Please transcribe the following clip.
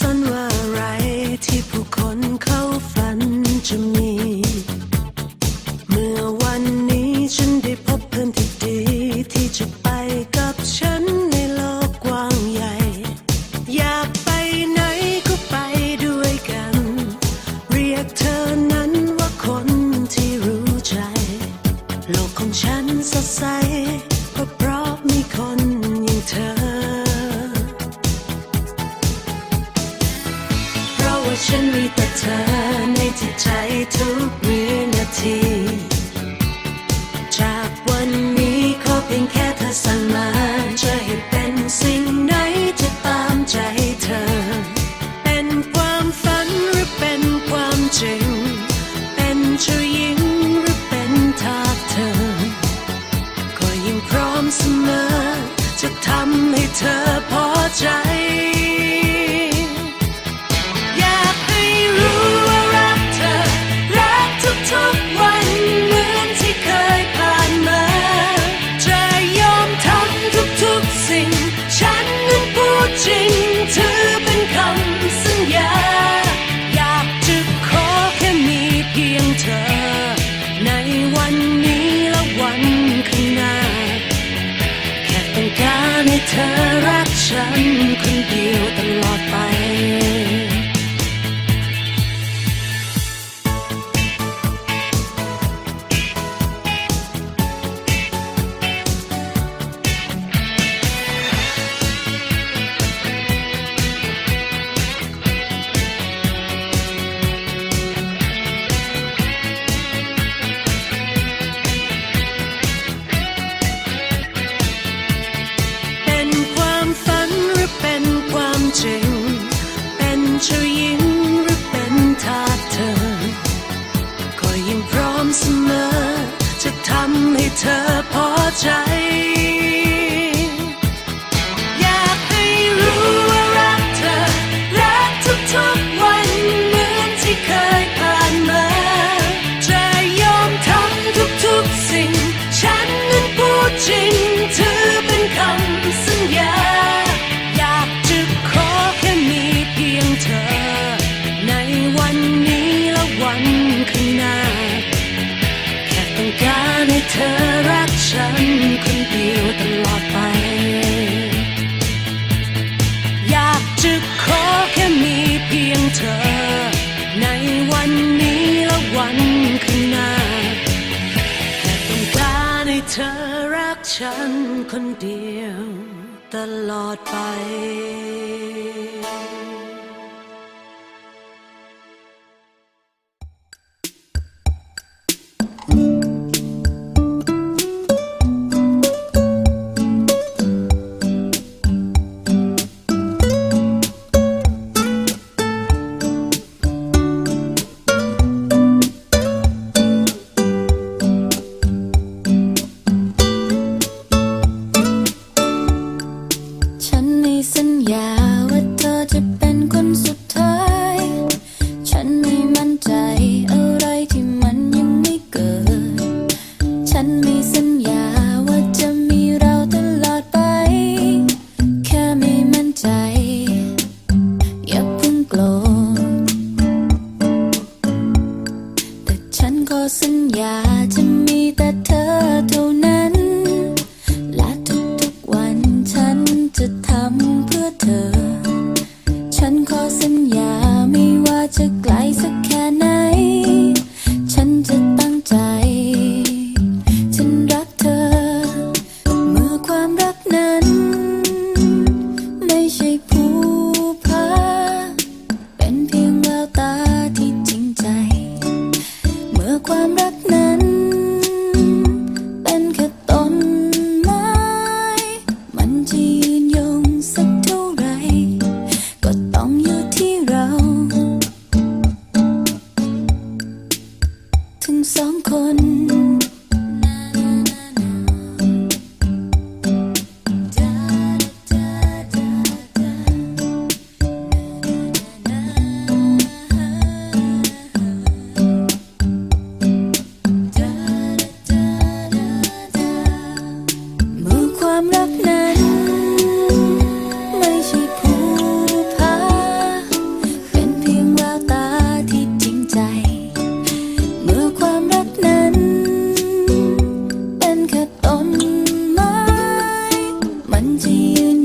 ส ฉันมีแต่เธอในจิตใจทุกวินาที จากวันนี้ขอเพียงแค่เธอสั่งมาจะให้เป็นสิ่งไหนจะตามใจเธอ เป็นความฝันหรือเป็นความจริง เป็นเจ้าหญิงหรือเป็นทาสเธอ ก็ยังพร้อมเสมอ จะทำให้เธอพอใจ รั เป็นเจ้าหญิงหรือเป็นทาสเธอ ก็ยังพร้อมเสมอ จะทำให้เธอพอใจ ธอรักฉันคนเดียวตลอดไป อยากจะขอแค่มีเพียงเธอ ในวันนี้และวันข้างหน้าแค่ต้องการให้เธอรักฉันคนเดียวตลอดไป สองคน come to you